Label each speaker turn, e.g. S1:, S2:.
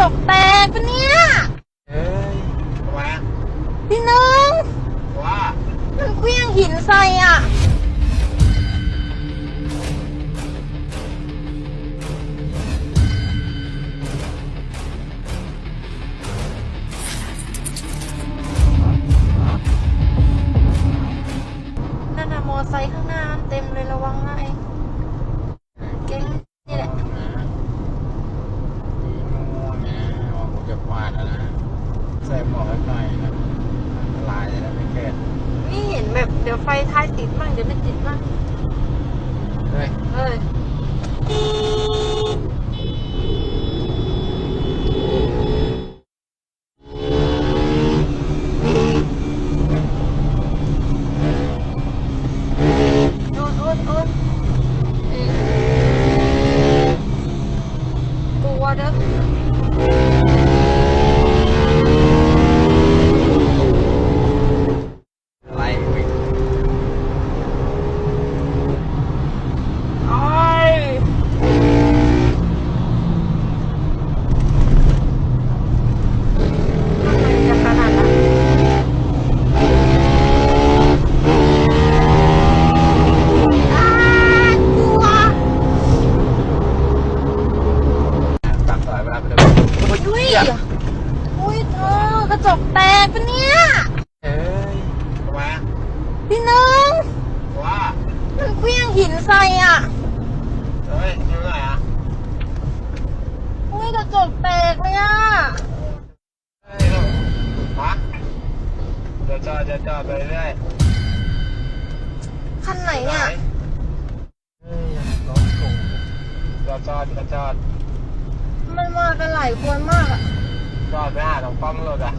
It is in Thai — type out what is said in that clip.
S1: จกแตกปะเนี่ย
S2: เอ้ยทำไมอะ
S1: พี่น้อง
S2: ว่า
S1: มันเคลี้ยงหินใส่อะ นั่นน่ะมอไซค์ข้างหน้าเต็มเลยระวังนะไอ้เก่งนี่แหละ
S2: ดีง่วงนะ ออกผมจะฟาดแล้วนะใส่หมวกให้หน่อยนะอันตรายเลยนะไม่เกิด
S1: นี่เห็นแบบเดี๋ยวไฟท้ายติดมั่งเดี๋ยวไม่ติดมั่ง
S2: เฮ้ย
S1: เฮ้ยโอนโอนโอนเอ๊ะกลัวเด้อ
S2: อุ้
S1: ยอุ้ยเธอกระจกแตกปะเนี่ย
S2: เอ้ยทำไมอะ
S1: พี่น้อง
S2: ว่า
S1: มันเคลี้ยงหินใส่อะ
S2: เฮ้ยอยู่ไหนอะ
S1: อุ้ยกระจกแตกเลยอะ
S2: เฮ้ยลูกฮะเดี๋ยวจอดเดี๋ยวจอดไปเรื่อย
S1: คันไหนเนี่ย
S2: เฮ้ยรถสูงจอดจอดจอดจอด
S1: มันมากันหลายคนมากอะ
S2: จอดไปหาตรงป้อมรถอะ